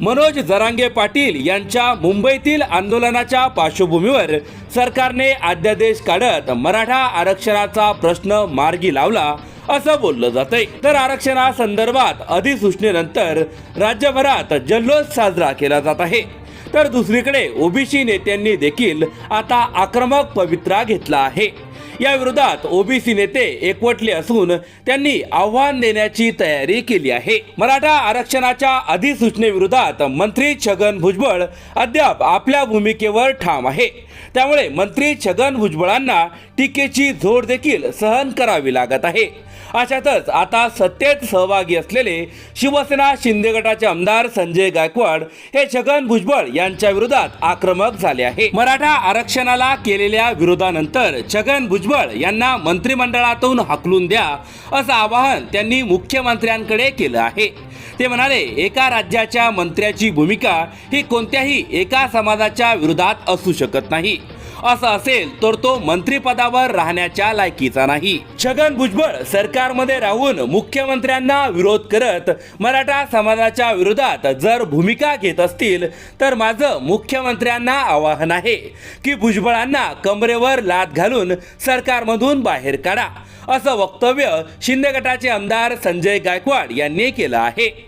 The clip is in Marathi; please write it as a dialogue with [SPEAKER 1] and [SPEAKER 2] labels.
[SPEAKER 1] मनोज जरांगे पाटील यांच्या मुंबईतील आंदोलनाच्या पार्श्वभूमीवर सरकारने अध्यादेश काढत मराठा आरक्षणाचा प्रश्न मार्गी लावला असं बोललं जातंय. तर आरक्षणासंदर्भात अधिसूचनेनंतर राज्यभरात जल्लोष साजरा केला जात आहे. तर दुसरीकडे ओबीसी नेत्यांनी देखील आता आक्रमक पवित्रा घेतला आहे. या विरोधात ओबीसी नेते एकवटले असून त्यांनी आव्हान देण्याची तयारी केली आहे. मराठा आरक्षणाच्या अधिसूचनेविरोधात मंत्री छगन भुजबळ अद्याप आपल्या भूमिकेवर ठाम आहे. त्यामुळे मंत्री छगन भुजबळांना टीकेची झोड देखील सहन करावी लागत आहे. अशातच आता सत्तेत सहभागी असलेले शिवसेना शिंदे गटाचे आमदार संजय गायकवाड हे छगन भुजबळ यांच्या विरोधात आक्रमक झाले आहे. मराठा आरक्षणाला केलेल्या विरोधानंतर छगन भुजबळ यांना मंत्रिमंडळातून हाकलून द्या असं आवाहन त्यांनी मुख्यमंत्र्यांकडे केलं आहे. ते म्हणाले एका राज्याच्या मंत्र्याची भूमिका ही कोणत्याही एका समाजाच्या विरोधात असू शकत नाही. असं असेल तर तो मंत्रिपदावर राहण्याच्या लायकीचा नाही. छगन भुजबळ सरकारमध्ये राहून मुख्यमंत्र्यांना विरोध करत मराठा समाजाच्या विरोधात जर भूमिका घेत असतील तर माझं मुख्यमंत्र्यांना आवाहन आहे की भुजबळांना कमरेवर लात घालून सरकारमधून बाहेर काढा. असं वक्तव्य शिंदे गटाचे आमदार संजय गायकवाड यांनी केलं आहे.